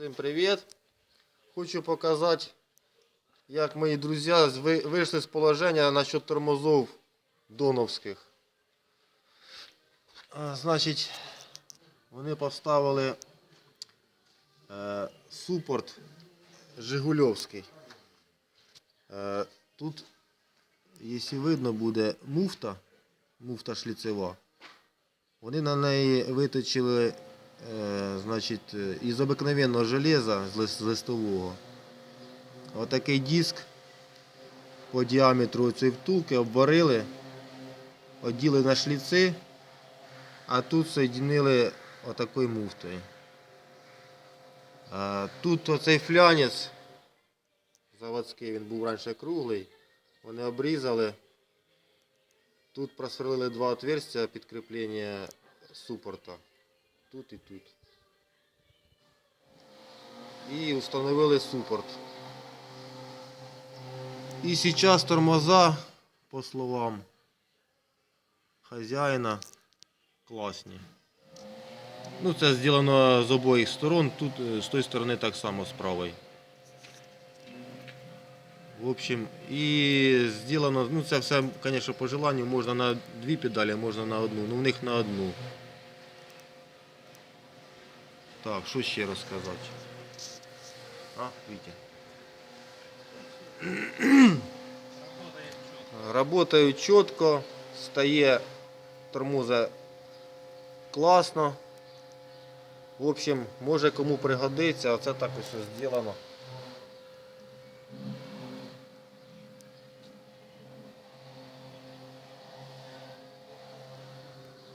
Всім привіт! Хочу показати, як мої друзі вийшли з положення насчет тормозов доновських. Значить, вони поставили е, супорт Жигульовський. Е, тут, якщо видно, буде муфта, муфта шліцева. Вони на неї виточили значить, е, із обикновенного железа, з лис- з листового. Отакий диск по діаметру цієї втулки обварили, оділи на шліци, а тут соєдинили отакою муфтою. А, Тут оцей флянець заводський, він був раніше круглий. Вони обрізали. Тут просверлили два отверстия під кріплення супорта. Тут і тут. І установили супорт. І зараз тормоза, по словам хазяїна, класні. Ну, це зроблено з обох сторон, тут е, з тої сторони так само з правої. В общем, і зроблено, ну це все, звісно, по желанню, можна на дві педалі, можна на одну, ну в них на одну. Так, що ще розказати? А, Вітя. Работають чітко, стає тормоза класно. В общем, може кому пригодиться, оце так ось зроблено.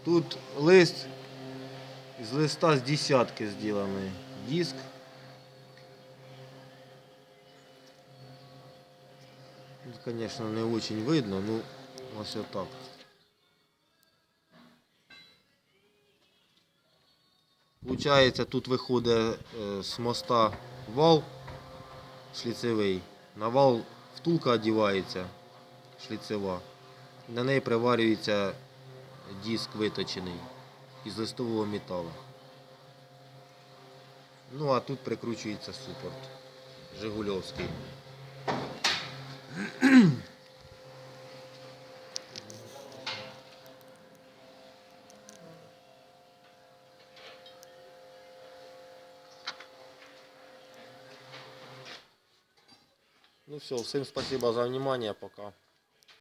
Тут лист из листа с десятки сделанный диск. Тут, конечно, не очень видно, ну ось так. Получається, тут виходить з моста вал шліцевий. На вал втулка одівається шліцева. На неї приварюється диск виточений із листового металу. Ну а тут прикручується супорт Жигульовський. Ну все, всем спасибо за внимание, пока.